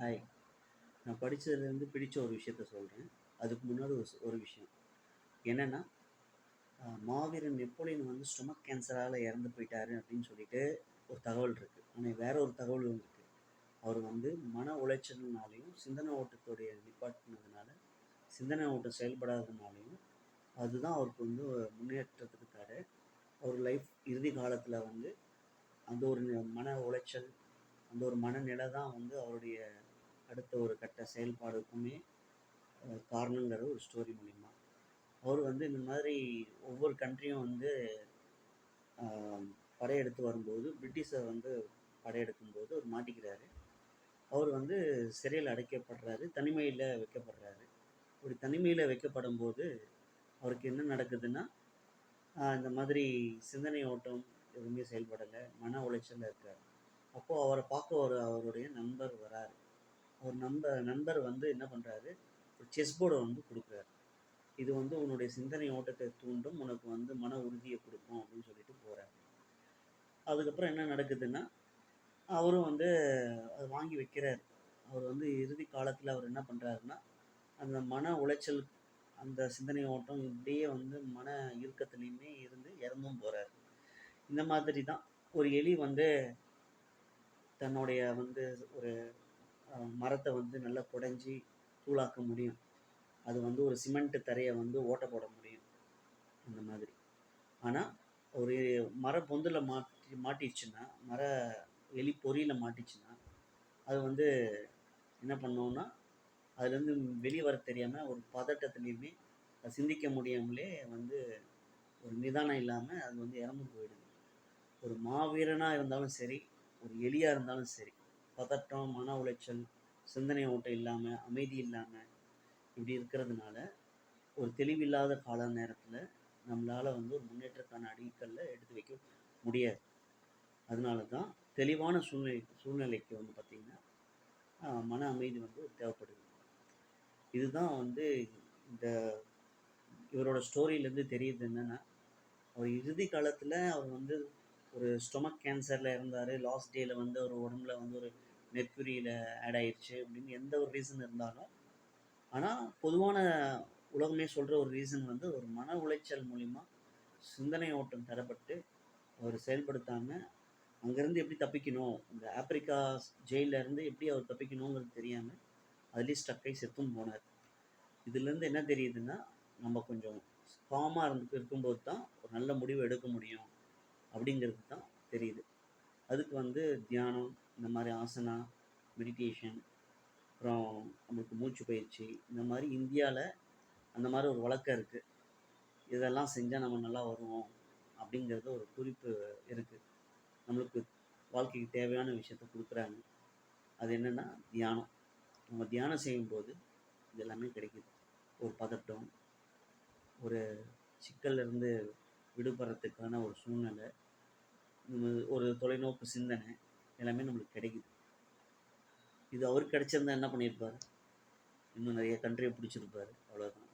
Hi நான் படித்ததுலேருந்து பிடிச்ச ஒரு விஷயத்த சொல்கிறேன் அதுக்கு முன்னாடி ஒரு ஒரு விஷயம். என்னென்னா மாவீரன் நெப்போலியன் வந்து ஸ்டொமக் கேன்சரால் இறந்து போயிட்டாரு அப்படின்னு சொல்லிட்டு ஒரு தகவல் இருக்குது ஆனால் வேற ஒரு தகவலும் இருக்குது அவர் வந்து மன உளைச்சல்னாலையும் சிந்தனை ஓட்டத்துடைய நிப்பாட்டினதுனால சிந்தனை ஓட்டம் செயல்படாததுனாலையும் அதுதான் அவருக்கு வந்து ஒரு முன்னேற்றத்துக்கு தர அவர் லைஃப் இறுதி காலத்தில் வந்து அந்த ஒரு மன உளைச்சல் அந்த ஒரு மனநிலை தான் வந்து அவருடைய அடுத்த ஒரு கட்ட செயல்பாடுக்குமே காரணங்கிற ஒரு ஸ்டோரி மூலிமா அவர் வந்து இந்த மாதிரி ஒவ்வொரு கண்ட்ரியும் வந்து படையெடுத்து வரும்போது பிரிட்டிஷை வந்து படையெடுக்கும்போது அவர் மாட்டிக்கிறாரு. அவர் வந்து சிறையில் அடைக்கப்படுறாரு தனிமையில் வைக்கப்படுறாரு. இப்படி தனிமையில் வைக்கப்படும் போது அவருக்கு என்ன நடக்குதுன்னா இந்த மாதிரி சிந்தனை ஓட்டம் எதுவுமே செயல்படலை மன உளைச்சலில் இருக்கார். அப்போது அவரை பார்க்க ஒரு அவருடைய நண்பர் வராரு. அவர் நம்ப நண்பர் வந்து என்ன பண்ணுறாரு ஒரு செஸ் போர்டை வந்து கொடுக்குறாரு. இது வந்து உன்னுடைய சிந்தனை ஓட்டத்தை தூண்டும் உனக்கு வந்து மன உறுதியை கொடுக்கும் அப்படின்னு சொல்லிட்டு போகிறாரு அதுக்கப்புறம் என்ன நடக்குதுன்னா அவரும் வந்து அதை வாங்கி வைக்கிறார். அவர் வந்து இறுதி காலத்தில் அவர் என்ன பண்ணுறாருன்னா அந்த மன உளைச்சல் அந்த சிந்தனை ஓட்டம் இப்படியே வந்து மன இறுக்கத்துலேயுமே இருந்து இறந்தும் போகிறாரு இந்த மாதிரி தான் ஒரு எலி வந்து தன்னுடைய வந்து ஒரு மரத்தை வந்து நல்லா குடைஞ்சி தூளாக்க முடியும். அது வந்து ஒரு சிமெண்ட் தரையை வந்து ஓட்ட போட முடியும். அந்த மாதிரி. ஆனால் ஒரு மர பொந்தில் மாட்டி மாட்டிடுச்சுன்னா மர எலி பொறியில் மாட்டிச்சுன்னா அது வந்து என்ன பண்ணோன்னா அதுலேருந்து வெளியே வர தெரியாமல் ஒரு பதட்டத்துலேயுமே அது சிந்திக்க முடியாமலே வந்து ஒரு நிதானம் இல்லாமல் அது வந்து இறந்து போயிடுது. ஒரு மாவீரனாக இருந்தாலும் சரி ஒரு எலியாக இருந்தாலும் சரி பதட்டம் மன உளைச்சல் சிந்தனை ஓட்டம் இல்லாமல் அமைதி இல்லாமல் இப்படி இருக்கிறதுனால ஒரு தெளிவில்லாத கால நேரத்தில் நம்மளால் வந்து ஒரு முன்னேற்றக்கான அடிக்கல்ல எடுத்து வைக்க முடியாது. அதனால தான் தெளிவான சூழ்நிலை சூழ்நிலைக்கு வந்து பார்த்திங்கன்னா மன அமைதி வந்து தேவைப்படுது. இதுதான் வந்து இந்த இவரோட ஸ்டோரியிலேருந்து தெரியுது என்னென்னா அவர் இறுதி காலத்தில் அவர் வந்து ஒரு ஸ்டொமக் கேன்சரில் இருந்தார் லாஸ்ட் டேயில் வந்து அவர் உடம்புல வந்து ஒரு மெர்க்குரியில் ஆட் ஆயிடுச்சு அப்படின்னு எந்த ஒரு ரீசன் இருந்தாலும் ஆனால் பொதுவான உலகமே சொல்கிற ஒரு ரீசன் வந்து ஒரு மன உளைச்சல் மூலிமா சிந்தனை ஓட்டம் தரப்பட்டு அவர் செயல்படுத்தாமல் அங்கேருந்து எப்படி தப்பிக்கணும் இந்த ஆப்பிரிக்கா ஜெயில்ல இருந்து எப்படி அவர் தப்பிக்கணுங்கிறது தெரியாமல் அதுலேயே ஸ்டக்கை செத்தும் போனார். இதுலேருந்து என்ன தெரியுதுன்னா நம்ம கொஞ்சம் காமாக இருந்து இருக்கும்போது தான் ஒரு நல்ல முடிவு எடுக்க முடியும். அப்படிங்கிறது தான் தெரியுது. அதுக்கு வந்து தியானம் இந்த மாதிரி ஆசனா மெடிடேஷன் அப்புறம் நம்மளுக்கு மூச்சு பயிற்சி இந்த மாதிரி இந்தியாவில் அந்த மாதிரி ஒரு வழக்கம் இருக்குது இதெல்லாம் செஞ்சால் நம்ம நல்லா வருவோம் அப்படிங்கிறது ஒரு குறிப்பு இருக்குது நம்மளுக்கு வாழ்க்கைக்கு தேவையான விஷயத்த கொடுக்குறாங்க. அது என்னென்னா தியானம். நம்ம தியானம் செய்யும்போது இது எல்லாமே கிடைக்குது. ஒரு பதட்டம் ஒரு சிக்கல்லேருந்து விடுபடுறதுக்கான ஒரு சூழ்நிலை ஒரு தொலைநோக்கு சிந்தனை எல்லாமே நம்மளுக்கு கிடைக்குது. இது அவர் கிடைச்சிருந்தா என்ன பண்ணியிருப்பார்? இன்னும் நிறைய கண்ட்ரியை பிடிச்சிருப்பார். அவ்வளோதான்